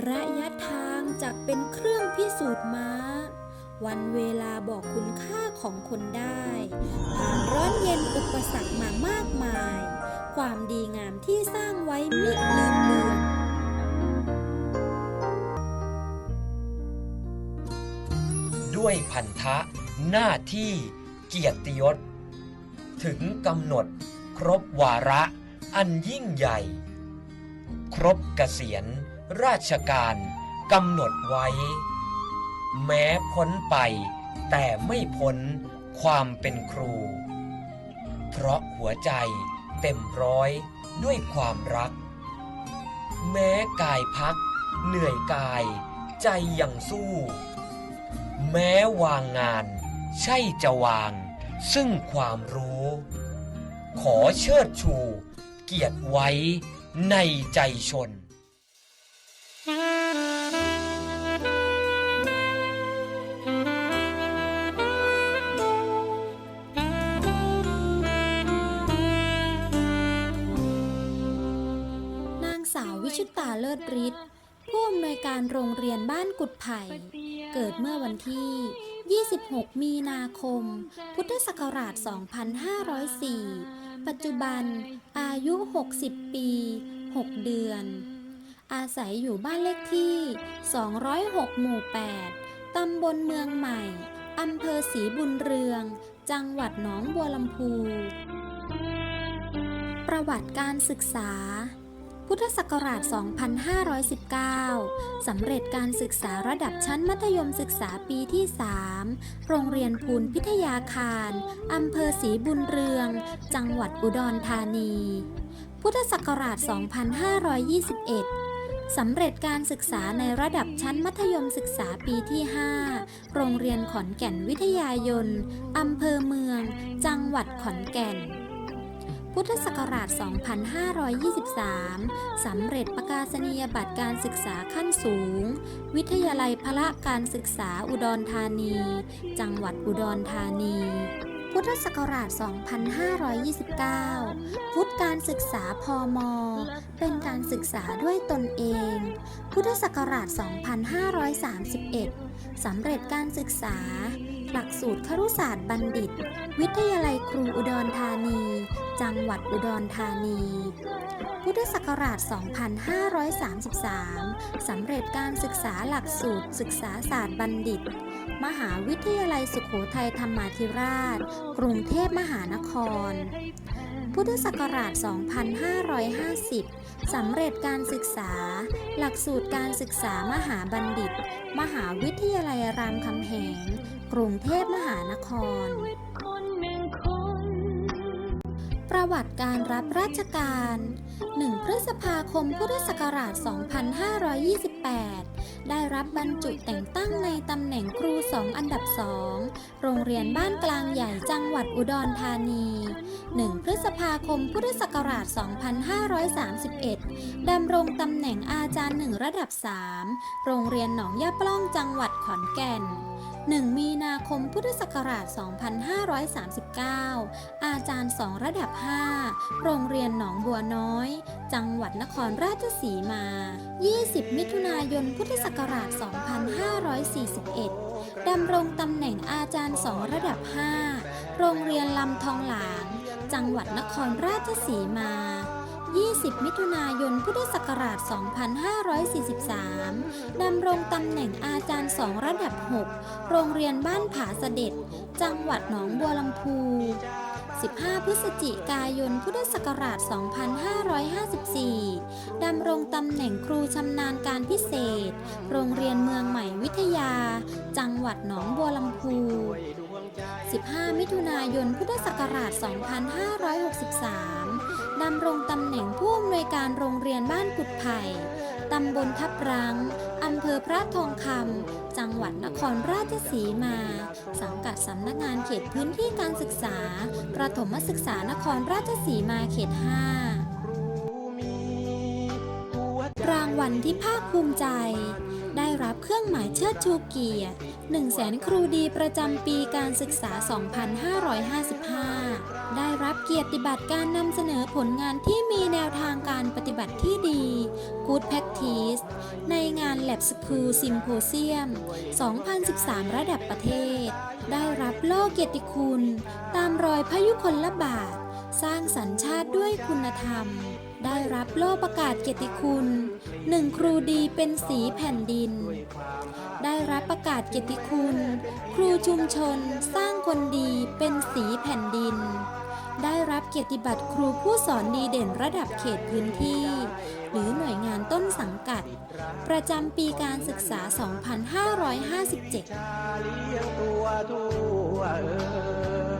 ระยะทางจะเป็นเครื่องพิสูจน์ม้า วันเวลาบอกคุณค่าของคนได้ ผ่านร้อนเย็นอุปสรรคมามากมาย ความดีงามที่สร้างไว้มิลืมเลือนด้วยพันธะหน้าที่เกียรติยศ ถึงกำหนดครบวาระอันยิ่งใหญ่ ครบเกษียณ ราชการกำหนดไว้ แม้พ้นไป แต่ไม่พ้นความเป็นครู เพราะหัวใจเต็มร้อยด้วยความรัก แม้กายพัก เหนื่อยกายใจยังสู้ แม้วางงาน ใช่จะวาง ซึ่งความรู้ ขอเชิดชู เกียรติไว้ในใจชน ชุตาเลิศฤทธิ์ผู้อำนวยการโรงเรียนบ้านกุดไผ่ เกิดเมื่อวันที่ 26 มีนาคม พุทธศักราช 2504 ปัจจุบันอายุ 60 ปี 6 เดือน อาศัยอยู่บ้านเลขที่ 206 หมู่ 8 ตำบลเมืองใหม่ อำเภอศรีบุญเรือง จังหวัดหนองบัวลำพู ประวัติการศึกษา พุทธศักราช 2519 สำเร็จการศึกษาระดับชั้นมัธยมศึกษาปีที่ 3 โรงเรียนภูลพิทยาคาร อำเภอศรีบุญเรือง จังหวัดอุดรธานี พุทธศักราช 2521สำเร็จการศึกษาในระดับชั้นมัธยมศึกษาปีที่ 5 โรงเรียนขอนแก่นวิทยายน อำเภอเมือง จังหวัดขอนแก่น พุทธศักราช 2523 สำเร็จประกาศนียบัตรการศึกษาขั้นสูง วิทยาลัยพละการศึกษาอุดรธานี จังหวัดอุดรธานี พุทธศักราช 2529 พุทธการศึกษาพมเป็นการศึกษาด้วยตนเอง พุทธศักราช 2531 สำเร็จการศึกษา หลักสูตรครุศาสตร์บัณฑิต วิทยาลัยครูอุดรธานี จังหวัดอุดรธานี พุทธศักราช 2533 สำเร็จการศึกษาหลักสูตรศึกษาศาสตร์บัณฑิต มหาวิทยาลัยสุโขทัยธรรมาธิราช กรุงเทพมหานคร พุทธศักราช 2550 สำเร็จการศึกษา หลักสูตรการศึกษามหาบัณฑิต มหาวิทยาลัยรามคำแหง กรุงเทพมหานคร ประวัติการรับราชการ 1 พฤษภาคมพุทธศักราช 2528ได้รับบรรจุแต่งตั้งในตำแหน่งครูสองอันดับสองโรงเรียนบ้านกลางใหญ่จังหวัดอุดรธานี 1 พฤษภาคมพุทธศักราช 2531 ดำรงตำแหน่งอาจารย์หนึ่งระดับ 3 โรงเรียนหนองยาปล้องจังหวัดขอนแก่น 1 มีนาคมพุทธศักราช 2539 อาจารย์ 2 ระดับ 5 โรงเรียนหนองบัวน้อย จังหวัดนครราชสีมา 20 มิถุนายนพุทธศักราช 2541 ดำรงตำแหน่งอาจารย์2ระดับ 5 โรงเรียนลำทองหลาง จังหวัดนครราชสีมา 20 มิถุนายน พุทธศักราช 2543 ดำรงตำแหน่งอาจารย์2ระดับ 6 โรงเรียนบ้านผาเสด็จ จังหวัดหนองบัวลำพู 15 พฤศจิกายน พุทธศักราช 2554 ดำรงตำแหน่งครูชำนาญการพิเศษ โรงเรียนเมืองใหม่วิทยา จังหวัดหนองบัวลำพู 15 มิถุนายน พุทธศักราช 2563 ดำรงตำแหน่งผู้อำนวยการโรงเรียนบ้านกุดไผ่ ตำบลทับรังอำเภอพระทองคำ จังหวัดนครราชสีมา สังกัดสำนักงานเขตพื้นที่การศึกษา ประถมศึกษานครราชสีมาเขต 5 รางวัลที่ภาคภูมิใจ ได้รับเครื่องหมายเชิดชูเกียรติ1แสนครูดีประจำปีการศึกษา 2555 ได้รับเกียรติบัตรการนำเสนอผลงานที่มีแนวทางการปฏิบัติที่ดี Good Practice ในงาน at School Symposium 2013 ระดับประเทศ ได้รับโล่เกียรติคุณ ตามรอยพยุคลบาท สร้างสัญชาติด้วยคุณธรรม ได้รับโล่ประกาศเกียรติคุณหนึ่งครูดีเป็นสีแผ่นดิน ได้รับประกาศเกียรติคุณ ครูชุมชนสร้างคนดีเป็นสีแผ่นดิน ได้รับเกียรติบัตรครูผู้สอนดีเด่นระดับเขตพื้นที่ หรือหน่วยงานต้นสังกัด ประจำปีการศึกษา 2557